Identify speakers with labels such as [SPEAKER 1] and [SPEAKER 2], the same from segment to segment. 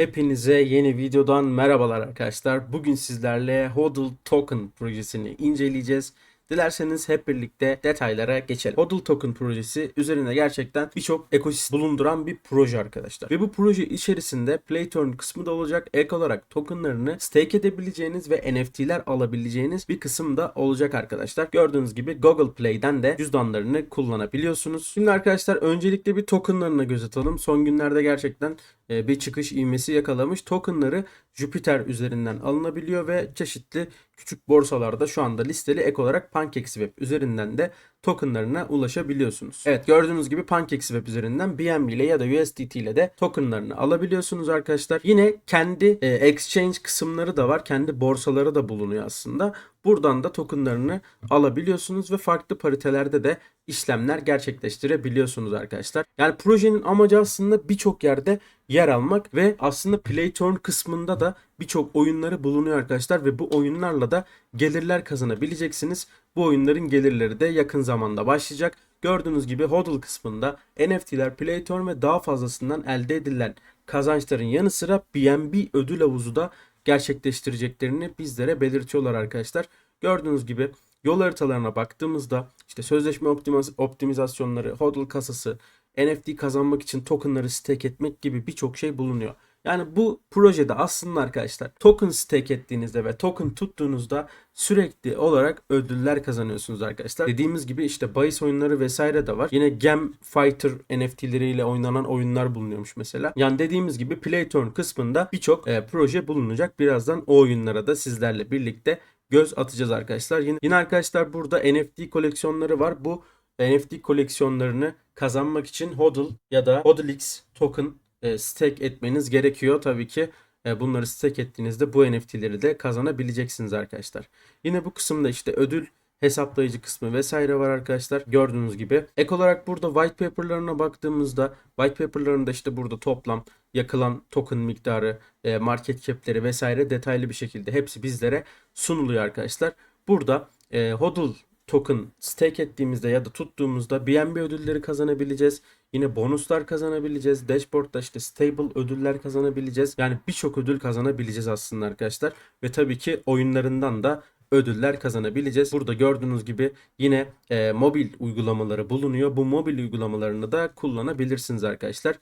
[SPEAKER 1] Hepinize yeni videodan merhabalar arkadaşlar. Bugün sizlerle HODL Token projesini inceleyeceğiz. Dilerseniz hep birlikte detaylara geçelim. HODL Token projesi üzerinde gerçekten birçok ekosistem bulunduran bir proje arkadaşlar. Ve bu proje içerisinde Play kısmı da olacak. Ek olarak tokenlarını stake edebileceğiniz ve NFT'ler alabileceğiniz bir kısım da olacak arkadaşlar. Gördüğünüz gibi Google Play'den de cüzdanlarını kullanabiliyorsunuz. Şimdi arkadaşlar öncelikle bir tokenlarına göz atalım. Son günlerde gerçekten e, bir çıkış ivmesi yakalamış. Tokenları Jupiter üzerinden alınabiliyor ve çeşitli küçük borsalarda şu anda listeli ek olarak PancakeSwap üzerinden de tokenlarına ulaşabiliyorsunuz. Evet gördüğünüz gibi PancakeSwap üzerinden BNB ile ya da USDT ile de tokenlarını alabiliyorsunuz arkadaşlar. Yine kendi e, exchange kısımları da var. Kendi borsaları da bulunuyor aslında. Buradan da tokenlarını alabiliyorsunuz ve farklı paritelerde de işlemler gerçekleştirebiliyorsunuz arkadaşlar. Yani projenin amacı aslında birçok yerde yer almak ve aslında Play kısmında da birçok oyunları bulunuyor arkadaşlar ve bu oyunlarla da gelirler kazanabileceksiniz. Bu oyunların gelirleri de yakın zamanda başlayacak. Gördüğünüz gibi HODL kısmında NFT'ler, Play ve daha fazlasından elde edilen kazançların yanı sıra BNB ödül havuzu da gerçekleştireceklerini bizlere belirtiyorlar arkadaşlar. Gördüğünüz gibi yol haritalarına baktığımızda işte sözleşme optimiz- optimizasyonları, hodl kasası, NFT kazanmak için tokenları stake etmek gibi birçok şey bulunuyor. Yani bu projede aslında arkadaşlar token stake ettiğinizde ve token tuttuğunuzda sürekli olarak ödüller kazanıyorsunuz arkadaşlar. Dediğimiz gibi işte bahis oyunları vesaire de var. Yine Gem Fighter NFT'leriyle oynanan oyunlar bulunuyormuş mesela. Yani dediğimiz gibi Play kısmında birçok e, proje bulunacak. Birazdan o oyunlara da sizlerle birlikte göz atacağız arkadaşlar. Yine, yine arkadaşlar burada NFT koleksiyonları var. Bu NFT koleksiyonlarını kazanmak için HODL ya da HODLX token e, stake etmeniz gerekiyor. Tabii ki e, bunları stake ettiğinizde bu NFT'leri de kazanabileceksiniz arkadaşlar. Yine bu kısımda işte ödül hesaplayıcı kısmı vesaire var arkadaşlar. Gördüğünüz gibi. Ek olarak burada white paper'larına baktığımızda white paper'larında işte burada toplam yakılan token miktarı, e, market cap'leri vesaire detaylı bir şekilde hepsi bizlere sunuluyor arkadaşlar. Burada HODL token stake ettiğimizde ya da tuttuğumuzda BNB ödülleri kazanabileceğiz. Yine bonuslar kazanabileceğiz. Dashboard'da işte stable ödüller kazanabileceğiz. Yani birçok ödül kazanabileceğiz aslında arkadaşlar. Ve tabii ki oyunlarından da ödüller kazanabileceğiz. Burada gördüğünüz gibi yine e, mobil uygulamaları bulunuyor. Bu mobil uygulamalarını da kullanabilirsiniz arkadaşlar.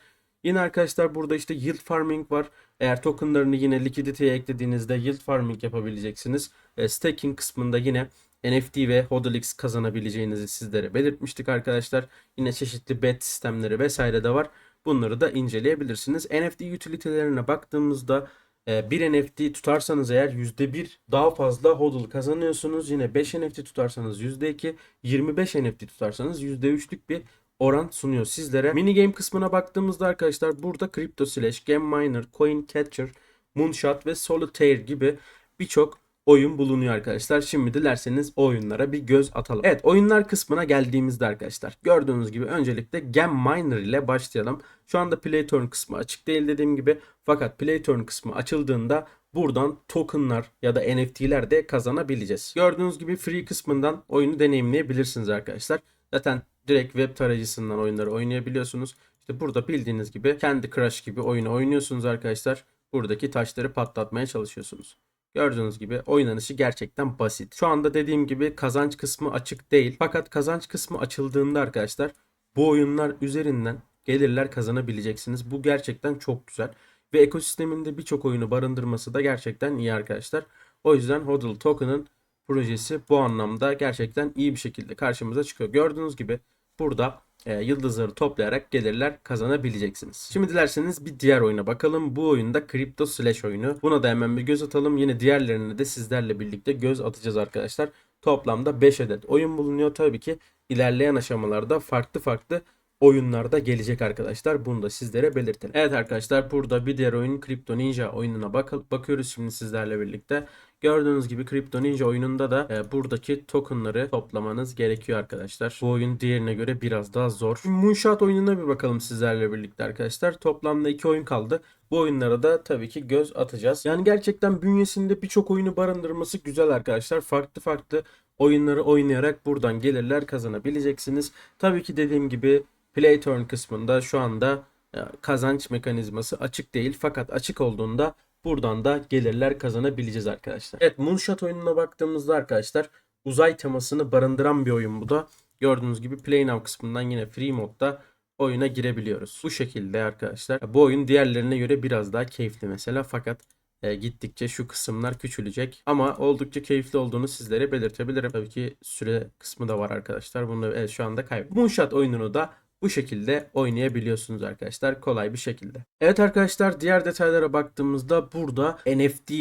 [SPEAKER 1] Yine arkadaşlar burada işte yield farming var. Eğer tokenlarını yine likiditeye eklediğinizde yield farming yapabileceksiniz. E, staking kısmında yine NFT ve HODLX kazanabileceğinizi sizlere belirtmiştik arkadaşlar. Yine çeşitli bet sistemleri vesaire de var. Bunları da inceleyebilirsiniz. NFT utility'lerine baktığımızda e, bir NFT tutarsanız eğer %1 daha fazla HODL kazanıyorsunuz. Yine 5 NFT tutarsanız %2, 25 NFT tutarsanız %3'lük bir oran sunuyor sizlere. Mini game kısmına baktığımızda arkadaşlar burada Crypto Slash, Game Miner, Coin Catcher, Moonshot ve Solitaire gibi birçok oyun bulunuyor arkadaşlar. Şimdi dilerseniz o oyunlara bir göz atalım. Evet oyunlar kısmına geldiğimizde arkadaşlar gördüğünüz gibi öncelikle Gem Miner ile başlayalım. Şu anda Play to Earn kısmı açık değil dediğim gibi fakat Play to Earn kısmı açıldığında buradan tokenlar ya da NFT'ler de kazanabileceğiz. Gördüğünüz gibi free kısmından oyunu deneyimleyebilirsiniz arkadaşlar. Zaten direkt web tarayıcısından oyunları oynayabiliyorsunuz. İşte burada bildiğiniz gibi kendi Crash gibi oyunu oynuyorsunuz arkadaşlar. Buradaki taşları patlatmaya çalışıyorsunuz. Gördüğünüz gibi oynanışı gerçekten basit. Şu anda dediğim gibi kazanç kısmı açık değil. Fakat kazanç kısmı açıldığında arkadaşlar bu oyunlar üzerinden gelirler kazanabileceksiniz. Bu gerçekten çok güzel. Ve ekosisteminde birçok oyunu barındırması da gerçekten iyi arkadaşlar. O yüzden HODL Token'ın projesi bu anlamda gerçekten iyi bir şekilde karşımıza çıkıyor. Gördüğünüz gibi burada e, yıldızları toplayarak gelirler kazanabileceksiniz. Şimdi dilerseniz bir diğer oyuna bakalım. Bu oyunda Crypto Slash oyunu. Buna da hemen bir göz atalım. Yine diğerlerine de sizlerle birlikte göz atacağız arkadaşlar. Toplamda 5 adet oyun bulunuyor. Tabii ki ilerleyen aşamalarda farklı farklı oyunlarda gelecek arkadaşlar. Bunu da sizlere belirtelim. Evet arkadaşlar burada bir diğer oyun Crypto Ninja oyununa bak bakıyoruz şimdi sizlerle birlikte. Gördüğünüz gibi Crypto Ninja oyununda da e, buradaki tokenları toplamanız gerekiyor arkadaşlar. Bu oyun diğerine göre biraz daha zor. Moonshot oyununa bir bakalım sizlerle birlikte arkadaşlar. Toplamda iki oyun kaldı. Bu oyunlara da tabii ki göz atacağız. Yani gerçekten bünyesinde birçok oyunu barındırması güzel arkadaşlar. Farklı farklı oyunları oynayarak buradan gelirler kazanabileceksiniz. Tabii ki dediğim gibi Play Turn kısmında şu anda e, kazanç mekanizması açık değil fakat açık olduğunda buradan da gelirler kazanabileceğiz arkadaşlar. Evet Moonshot oyununa baktığımızda arkadaşlar uzay temasını barındıran bir oyun bu da. Gördüğünüz gibi Play Now kısmından yine free modda oyuna girebiliyoruz. Bu şekilde arkadaşlar. Bu oyun diğerlerine göre biraz daha keyifli mesela fakat e, gittikçe şu kısımlar küçülecek. Ama oldukça keyifli olduğunu sizlere belirtebilirim. Tabii ki süre kısmı da var arkadaşlar. Bunu evet, şu anda kaybettim. Moonshot oyununu da bu şekilde oynayabiliyorsunuz arkadaşlar kolay bir şekilde. Evet arkadaşlar diğer detaylara baktığımızda burada NFT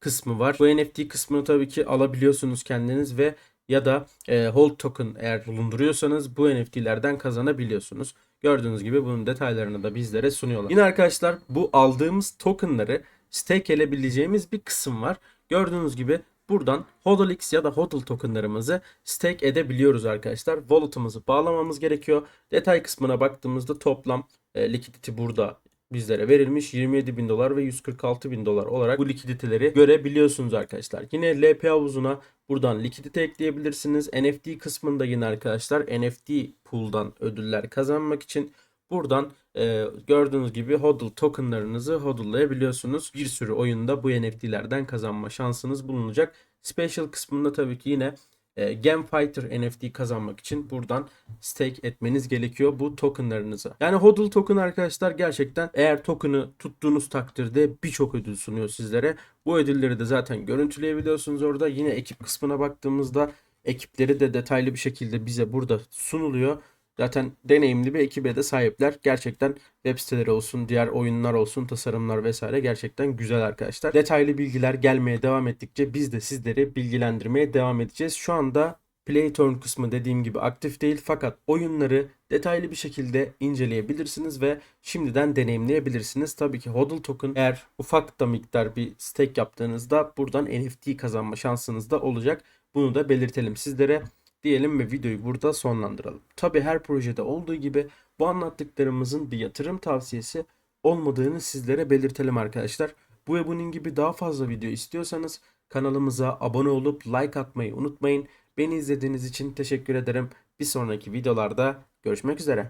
[SPEAKER 1] kısmı var. Bu NFT kısmını tabii ki alabiliyorsunuz kendiniz ve ya da e, hold token eğer bulunduruyorsanız bu NFT'lerden kazanabiliyorsunuz. Gördüğünüz gibi bunun detaylarını da bizlere sunuyorlar. Yine arkadaşlar bu aldığımız tokenları stake edebileceğimiz bir kısım var. Gördüğünüz gibi buradan HODLX ya da HODL tokenlarımızı stake edebiliyoruz arkadaşlar. Wallet'ımızı bağlamamız gerekiyor. Detay kısmına baktığımızda toplam e, liquidity burada bizlere verilmiş 27 bin dolar ve 146 bin dolar olarak bu likiditeleri görebiliyorsunuz arkadaşlar. Yine LP havuzuna buradan likidite ekleyebilirsiniz. NFT kısmında yine arkadaşlar NFT pool'dan ödüller kazanmak için buradan e, gördüğünüz gibi hodl tokenlarınızı hodllayabiliyorsunuz. Bir sürü oyunda bu NFT'lerden kazanma şansınız bulunacak. Special kısmında tabii ki yine e, Game Fighter NFT kazanmak için buradan stake etmeniz gerekiyor bu tokenlarınızı. Yani HODL token arkadaşlar gerçekten eğer token'ı tuttuğunuz takdirde birçok ödül sunuyor sizlere. Bu ödülleri de zaten görüntüleyebiliyorsunuz orada. Yine ekip kısmına baktığımızda ekipleri de detaylı bir şekilde bize burada sunuluyor. Zaten deneyimli bir ekibe de sahipler. Gerçekten web siteleri olsun, diğer oyunlar olsun, tasarımlar vesaire gerçekten güzel arkadaşlar. Detaylı bilgiler gelmeye devam ettikçe biz de sizleri bilgilendirmeye devam edeceğiz. Şu anda Play Turn kısmı dediğim gibi aktif değil fakat oyunları detaylı bir şekilde inceleyebilirsiniz ve şimdiden deneyimleyebilirsiniz. Tabii ki HODL token eğer ufak da miktar bir stake yaptığınızda buradan NFT kazanma şansınız da olacak. Bunu da belirtelim sizlere diyelim ve videoyu burada sonlandıralım. Tabi her projede olduğu gibi bu anlattıklarımızın bir yatırım tavsiyesi olmadığını sizlere belirtelim arkadaşlar. Bu ve bunun gibi daha fazla video istiyorsanız kanalımıza abone olup like atmayı unutmayın. Beni izlediğiniz için teşekkür ederim. Bir sonraki videolarda görüşmek üzere.